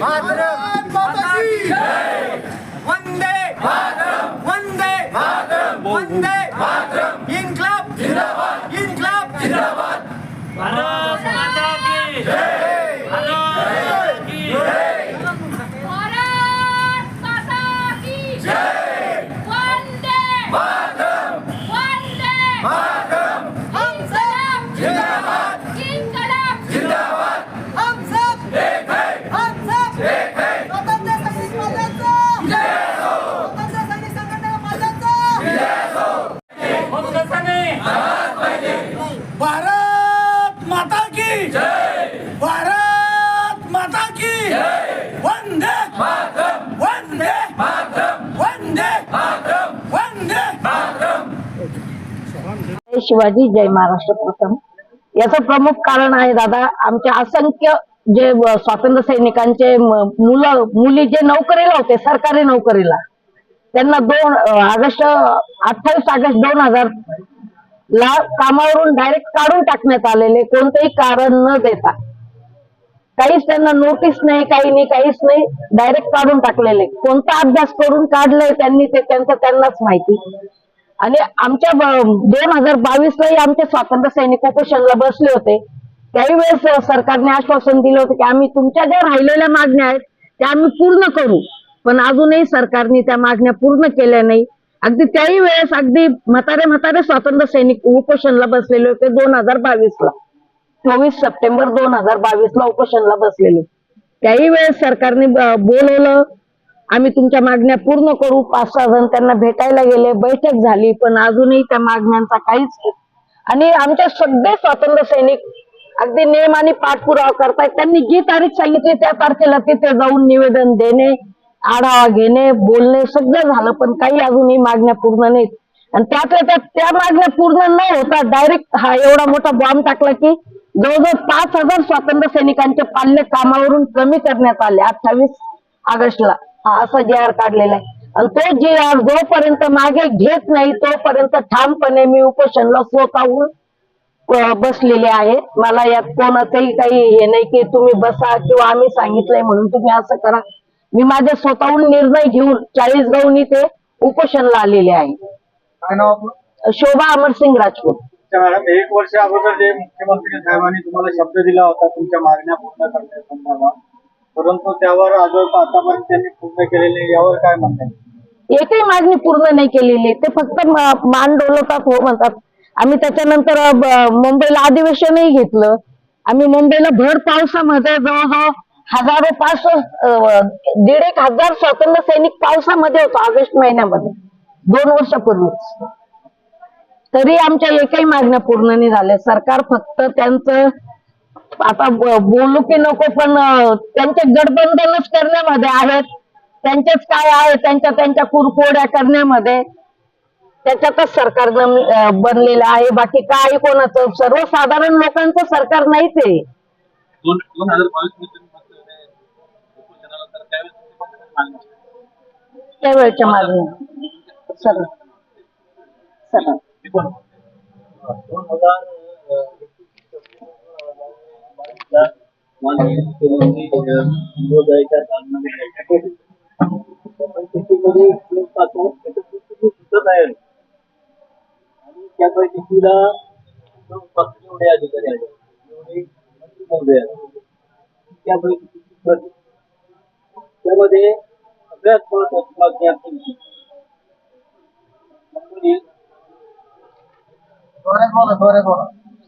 भारत माता की वंदे वंदे वंदे इनकलाब इनकलाब भारत माता की भारत की भारत माता की वंदे वंदे हम सब जिंदाबाद जिंदाबाद हम सब एक है हम सब एक है स्वतंत्र सैनिक माझ्याचा स्वतंत्र सैनिक संघटना माझ्याचा मनोदर्शने भारत माता की भारत माता की वंदे वंदे वंदे वंदे शिवाजी जय महाराष्ट्र प्रथम. याचं प्रमुख कारण आहे दादा आमच्या असंख्य जे स्वातंत्र्य सैनिकांचे मुलं मुली जे नोकरीला होते सरकारी नोकरीला त्यांना दोन ऑगस्ट अठ्ठावीस ऑगस्ट दोन हजार ला कामावरून डायरेक्ट काढून टाकण्यात आलेले कोणतंही कारण न देता. काहीच त्यांना नोटीस नाही काही नाही काहीच नाही डायरेक्ट काढून टाकलेले. कोणता अभ्यास करून काढलंय त्यांनी ते त्यांचं त्यांनाच माहिती. आणि आमच्या दोन हजार बावीस लाही आमचे स्वातंत्र्य सैनिक उपोषणला बसले होते. त्याही वेळेस सरकारने आश्वासन दिलं होतं की आम्ही तुमच्या ज्या राहिलेल्या मागण्या आहेत त्या आम्ही पूर्ण करू. पण अजूनही सरकारने त्या मागण्या पूर्ण केल्या नाही. अगदी त्याही वेळेस अगदी म्हातारे म्हातारे स्वातंत्र्य सैनिक उपोषणला बसलेले होते दोन हजार बावीस ला चोवीस सप्टेंबर दोन हजार बावीस ला उपोषणला बसलेले. त्याही वेळेस सरकारने बोलवलं आम्ही तुमच्या मागण्या पूर्ण करू. पाच सहा जण त्यांना भेटायला गेले. बैठक झाली पण अजूनही त्या मागण्यांचा काहीच आणि आमच्या सगळे स्वातंत्र्य सैनिक अगदी नियमाने आणि पाठपुरावा करतायत. त्यांनी जी तारीख सांगितली त्या तारखेला तिथे जाऊन निवेदन देणे. आढावा घेणे बोलणे सगळं झालं पण काही अजूनही मागण्या पूर्ण नाहीत. आणि त्यातल्या त्यात त्या मागण्या पूर्ण न होता डायरेक्ट हा एवढा मोठा बॉम्ब टाकला की जवळजवळ पाच हजार स्वातंत्र्य सैनिकांचे पाल्य कामावरून कमी करण्यात आले अठ्ठावीस ऑगस्टला. हा असा जे आर काढलेला आहे. आणि तो जे आर जोपर्यंत मागे घेत नाही तोपर्यंत ठामपणे मी उपोषणला स्वतःहून बसलेले आहे. मला यात कोणाचंही काही हे नाही की तुम्ही बसा किंवा आम्ही सांगितलंय म्हणून तुम्ही असं करा. मी माझे स्वतःहून निर्णय घेऊन चाळीस गावून इथे उपोषणला आलेले आहे. शोभा अमरसिंग राजपूत. एक वर्ष अगोदर जे मुख्यमंत्री साहेबांनी तुम्हाला शब्द दिला होता तुमच्या मागण्या पूर्ण करण्यासंदर्भात. परंतु त्यावर आतापर्यंत त्यांनी पूर्ण केलेले. यावर काय म्हणतात एकही मागणी पूर्ण नाही केलेली ते फक्त मान डोलवतात हो म्हणतात. आम्ही त्याच्यानंतर मुंबईला अधिवेशनही घेतलं. आम्ही मुंबईला भर पावसामध्ये जवळजवळ हजारो पाच दीड एक हजार स्वातंत्र्य सैनिक पावसामध्ये होतो ऑगस्ट महिन्यामध्ये. दोन वर्षापूर्वीच. तरी आमच्या एकही मागण्या पूर्ण नाही झाल्या. सरकार फक्त त्यांचं आता बोलू की नको पण त्यांचे गठबंधनच करण्यामध्ये आहेत. त्यांचेच काय आहे? त्यांच्या त्यांच्या कुरकोड्या करण्यामध्ये. त्याच्यातच सरकार बनलेलं आहे. बाकी काय कोणाचं सर्वसाधारण लोकांचं सरकार नाहीच आहे. त्याचं पुस्तक सुचत आहे आणि त्या बैठकीला एवढे अधिकारी आहेत एवढे मंत्री महोदय त्या बैठकीची प्रत त्यामध्ये सगळ्यात महत्वाची मागणी एक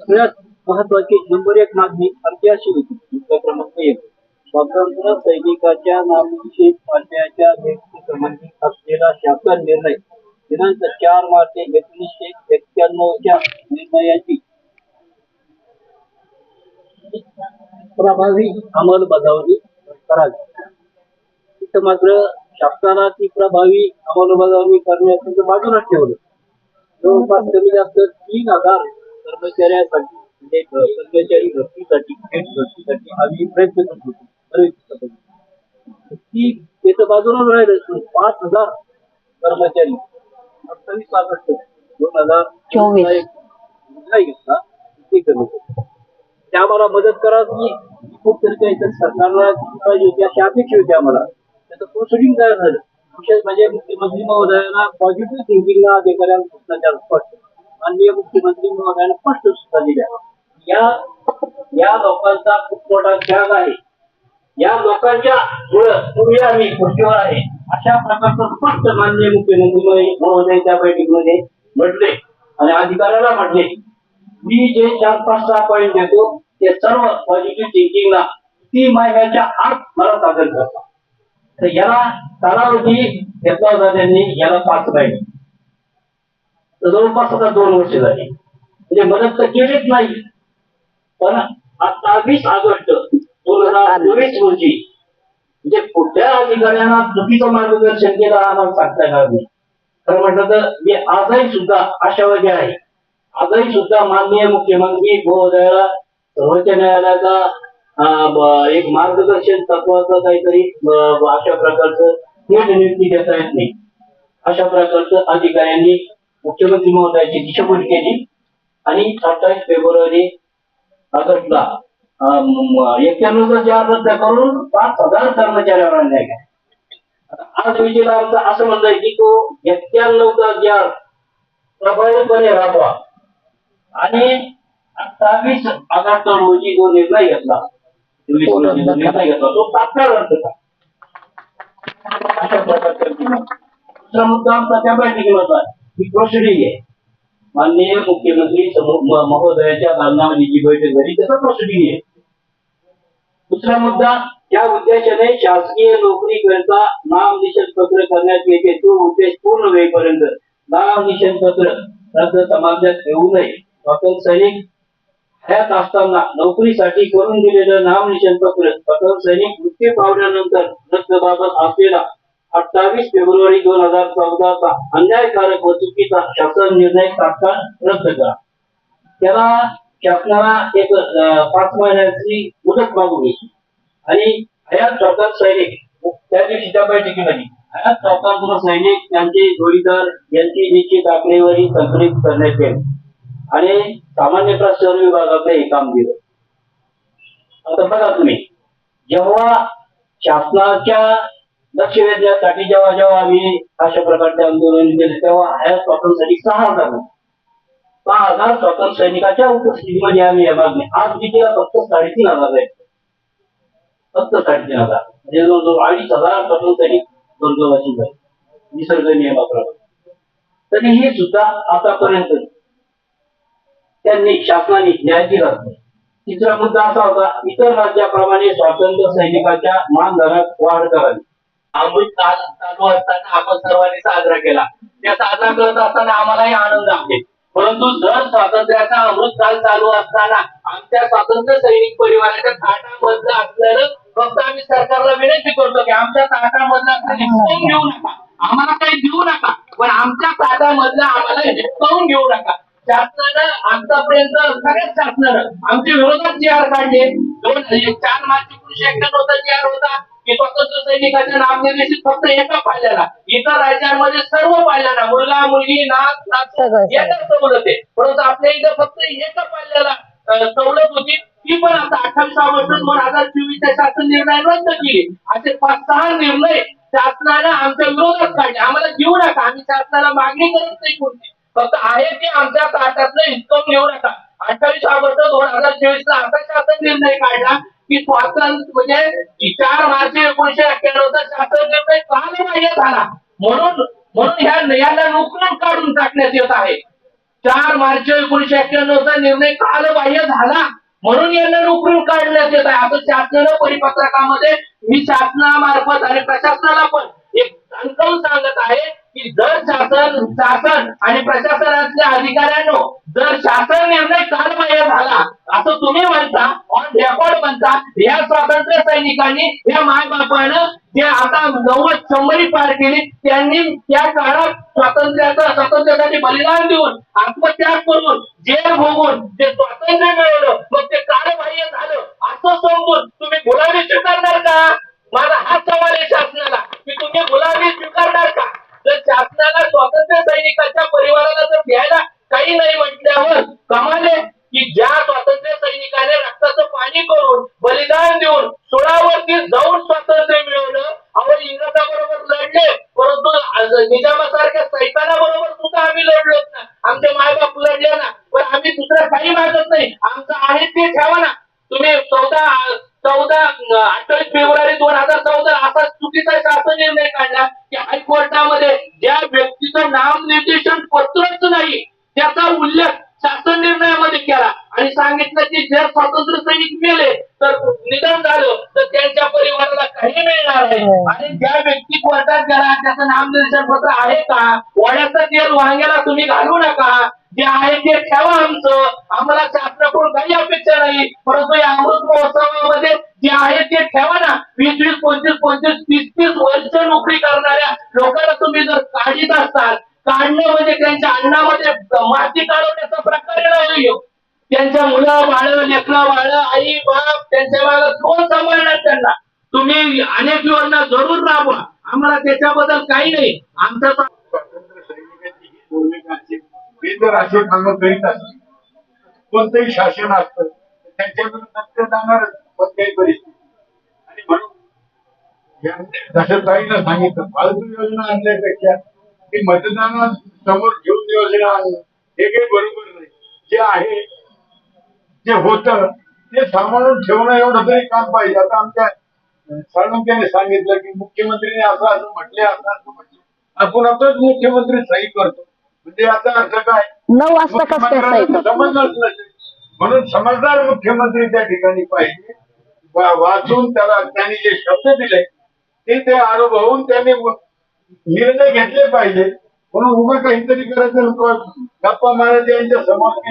सगळ्यात महत्वाची नंबर एक मागणी आमची अशी होती क्रमांक एक. स्वातंत्र्य सैनिकाच्या नामविशेष पाण्याच्या संबंधी असलेला शासन निर्णय दिनांक चार मार्च एकोणीसशे एक्क्याण्णवच्या निर्णयाची प्रभावी अंमलबजावणी करावी. तिथं मात्र शासनाची प्रभावी अंमलबजावणी करण्याचं बाजूला ठेवलं जवळपास कमी जास्त तीन हजार कर्मचाऱ्यासाठी म्हणजे कर्मचारी भरतीसाठी थेट भरतीसाठी आम्ही प्रयत्न करत होतो. ती त्याचं बाजूला राहिलं पाच हजार कर्मचारी अठ्ठावीस ऑगस्ट दोन हजार चोवीस. निर्णय घेतला ते कमी केलं. ते आम्हाला मदत करा की कुठतरी काहीतरी सरकारला दिली पाहिजे होती अशी अपेक्षा होती आम्हाला प्रोसिडिंग तयार झालं. विशेष म्हणजे मुख्यमंत्री महोदयांना पॉझिटिव्ह थिंकिंगला अधिकाऱ्यांना सूचना स्पष्ट माननीय मुख्यमंत्री महोदयांना स्पष्ट सूचना दिल्या. या या लोकांचा खूप मोठा त्याग आहे. या लोकांच्या पूर्वी आम्ही खुर्चीवर आहे. अशा प्रकारचं स्पष्ट माननीय मुख्यमंत्री महोदय त्या बैठकीमध्ये म्हटले आणि अधिकाऱ्याला म्हटले मी जे चार पाच सहा पॉईंट देतो ते सर्व पॉझिटिव्ह थिंकिंगला ती महिन्याच्या आत मला सादर करतात तर याला कालावधी घेतला होता त्यांनी याला पाच राहिले तर जवळपास आता दोन वर्ष झाली. म्हणजे मदत तर केलीच नाही. पण आता वीस ऑगस्ट दोन हजार चोवीस रोजी म्हणजे कुठल्या अधिकाऱ्यांना चुकीचं मार्गदर्शन केलं आम्हाला सांगता येणार नाही. खरं म्हटलं तर मी आजही सुद्धा आशावादी आहे. आजही सुद्धा माननीय मुख्यमंत्री महोदयाला सर्वोच्च न्यायालयाचा एक मार्गदर्शन तत्वाचं काहीतरी अशा प्रकारचं थेट नियुक्ती देता येत नाही. अशा प्रकारचं अधिकाऱ्यांनी मुख्यमंत्री महोदयाची दिशाभूल केली आणि अठ्ठावीस फेब्रुवारी ऑगस्टला एक्क्याण्णवचा चार रद्द करून पाच हजार कर्मचाऱ्यावर आणल्या गेल्या आज विजयला असं म्हणणं आहे की तो एक्क्याण्णवचा चार प्रभावीपणे राबवा. आणि अठ्ठावीस ऑगस्ट रोजी जो निर्णय घेतला. निर्णय घेतला. तो तात्काळ अशा प्रकारचा दुसरा मुद्दा आमचा त्या ही प्रोसिडिंग आहे. माननीय मुख्यमंत्री महोदयाच्या दालनामध्ये जी बैठक झाली त्याचा प्रोसिडिंग आहे. दुसरा मुद्दा त्या उद्देशाने शासकीय नोकरी करता नाम निषेध पत्र करण्यात येते. तो उद्देश पूर्ण होईपर्यंत नाम निषेध पत्र रद्द समाजात येऊ नये. स्वातंत्र्य सैनिक हयात असताना नोकरीसाठी करून दिलेलं नाम निषेध पत्र स्वातंत्र्य सैनिक मृत्यू पावल्यानंतर रद्दबाबत असलेला अठ्ठावीस फेब्रुवारी दोन हजार चौदाचा अन्यायकारक व चुकीचा शासन निर्णय तात्काळ रद्द करा. त्याला शासनाला एक पाच महिन्याची मुदत मागू घ्यायची. आणि हयात चौकात सैनिक त्या दिवशी त्या बैठकीमध्ये हयात चौकात सैनिक त्यांचे जोडीदार यांची निश्चित आकडेवारी संकलित करण्यात येईल. आणि सामान्य प्रशासन विभागाचं हे काम दिलं आता बघा तुम्ही जेव्हा शासनाच्या लक्ष वेधण्यासाठी जेव्हा जेव्हा आम्ही अशा प्रकारचे आंदोलन केले तेव्हा हयात स्वातंत्र्यासाठी सहा हजार सहा हजार स्वातंत्र्य सैनिकाच्या उपस्थितीमध्ये आम्ही या मागणी आज कितीला फक्त साडेतीन हजार आहे फक्त साडेतीन हजार. म्हणजे जवळजवळ अडीच हजार स्वातंत्र्य सैनिक स्वर्गवासी झाले निसर्ग नियमाप्रमाणे तरीही सुद्धा आतापर्यंत त्यांनी शासनाने न्याय दिला तिसरा मुद्दा असा होता इतर राज्याप्रमाणे स्वातंत्र्य सैनिकाच्या मानधनात वाढ करावी. अमृत काल चालू असताना आपण सर्वांनी साजरा केला. त्या साजरा करत असताना आम्हालाही आनंद आहे. परंतु जर स्वातंत्र्याचा अमृत काल चालू असताना आमच्या स्वातंत्र्य सैनिक परिवाराच्या ताटामधलं असलेलं फक्त आम्ही सरकारला विनंती करतो की आमच्या ताटामधलं असलेलं घेऊ नका. आम्हाला काही देऊ नका. पण आमच्या ताटामधलं आम्हाला हिसकावून घेऊ नका. शासनानं आतापर्यंत सगळ्याच शासनानं आमच्या विरोधात जी आर काढले दोन चार मार्च एकोणीशे एक्क्याण्णवचा जी आर होता की स्वतंत्र सैनिकाच्या नामनिर्देशित फक्त एका पाल्याला. इतर राज्यांमध्ये सर्व पाल्याला मुलगा मुलगी एकच सवलत आहे परंतु आपल्या इथं फक्त एका पाल्याला सवलत होती. ती पण आता अठ्ठावीस ऑगस्ट दोन हजार चोवीसच्या शासन निर्णय रद्द केली. असे पाच सहा निर्णय शासनानं आमच्या विरोधात काढले. आम्हाला देऊ नका. आम्ही शासनाला मागणी करत नाही कोणती. फक्त आहे ते आमच्या ताटातलं इन्कम घेऊ नका अठ्ठावीस ऑगस्ट दोन हजार चोवीस ला असा शासन निर्णय काढला की स्वातंत्र्य म्हणजे चार मार्च एकोणीशे अठ्ठ्याण्णवचा शासन निर्णय कालबाह्य झाला. म्हणून म्हणून ह्या याला नोकरून काढून टाकण्यात येत आहे. चार मार्च एकोणीशे अठ्ठ्याण्णवचा निर्णय कालबाह्य झाला. म्हणून यांना नोकरून काढण्यात येत आहे. आता शासनानं परिपत्रकामध्ये मी शासनामार्फत आणि प्रशासनाला पण एक सांगून सांग शासन शासन आणि प्रशासनातल्या अधिकाऱ्यांनो जर शासन निर्णय कालबाह्य झाला असं तुम्ही म्हणता ऑन रेकॉर्ड म्हणता या स्वातंत्र्य सैनिकांनी या मायबापानं जे आता नव्वद शंभरी पार केली त्यांनी त्या काळात स्वातंत्र्याचं स्वातंत्र्यासाठी बलिदान देऊन आत्मत्याग करून जेल भोगून जे स्वातंत्र्य मिळवलं मग ते कालबाह्य झालं असं समजून तुम्ही गुलामी स्वीकारणार का माझा हाच सवाल आहे शासनाला की तुम्ही गुलामी स्वीकारणार का जर शासनाला स्वातंत्र्य सैनिकाच्या परिवाराला जर द्यायला काही नाही म्हटल्यावर कमाल आहे की ज्या स्वातंत्र्य सैनिकाने रक्ताचं पाणी करून बलिदान देऊन सोळावरती जाऊन स्वातंत्र्य मिळवलं अहो इंग्रजाबरोबर लढले परंतु निजामासारख्या सैताना बरोबर सुद्धा आम्ही लढलो ना. आमचे मायबाप लढले ना. पण आम्ही दुसरं काही मागत नाही. आमचं आहे ते ठेवा ना. तुम्ही चौदा चौदा अठ्ठावीस फेब्रुवारी दोन हजार चौदा असा चुकीचा शासन निर्णय काढला की हायकोर्टामध्ये ज्या व्यक्तीचं नाम निर्देशन पत्रच नाही त्याचा उल्लेख शासन निर्णयामध्ये केला. आणि सांगितलं की जर स्वातंत्र्य सैनिक मेले तर निधन झालं तर त्यांच्या परिवाराला काही मिळणार नाही. आणि ज्या व्यक्ती कोर्टात गेला त्याचं नामनिर्देशन पत्र आहे का? वड्याचं तेल वांग्याला तुम्ही घालू नका. जे आहे ते ठेवा आमचं. आम्हाला शासनाकडून काही अपेक्षा नाही. परंतु या अमृत महोत्सवामध्ये जे आहे ते ठेवा ना. वीस वीस पंचवीस पंचवीस तीस तीस वर्ष नोकरी करणाऱ्या लोकांना तुम्ही जर काढीत असताल काढणं म्हणजे त्यांच्या अन्नामध्ये माती काढवण्याचा प्रकार नाही. हो. त्यांच्या मुलं बाळ लेकरं बाळ आई बाप त्यांच्या बाळा कोण सांभाळणार त्यांना? तुम्ही अनेक योजना जरूर राबवा. आम्हाला त्याच्याबद्दल काही नाही. आमचा स्वातंत्र्य ते जर असे करीत असतील कोणतंही शासन असतं त्यांच्याकडून त्यांच्या विरुद्ध जाणारच कोणत्याही परिस्थिती आणि म्हणून जसं ताईनं सांगितलं फालतू योजना आणल्यापेक्षा ती मतदाना समोर घेऊन योजना आणणं हे काही बरोबर नाही. जे आहे जे होतं ते सांभाळून ठेवणं एवढं तरी काम पाहिजे. आता आमच्या साळुंक्याने सांगितलं की मुख्यमंत्रीने असं असं म्हटले असं असं म्हटले. आपण आताच मुख्यमंत्री सही करतो. म्हणजे आता अर्थ काय? नऊ वाजता कसं काय सही मुख्यमंत्र्यांना समजलंच नसेल. म्हणून समजदार मुख्यमंत्री त्या ठिकाणी पाहिजे. वाचून त्याला त्यांनी जे शब्द दिले ते ते अनुभवून त्यांनी व- निर्णय घेतले पाहिजे. म्हणून उभं काहीतरी करायचं. गप्पा मारायचे यांच्या समोर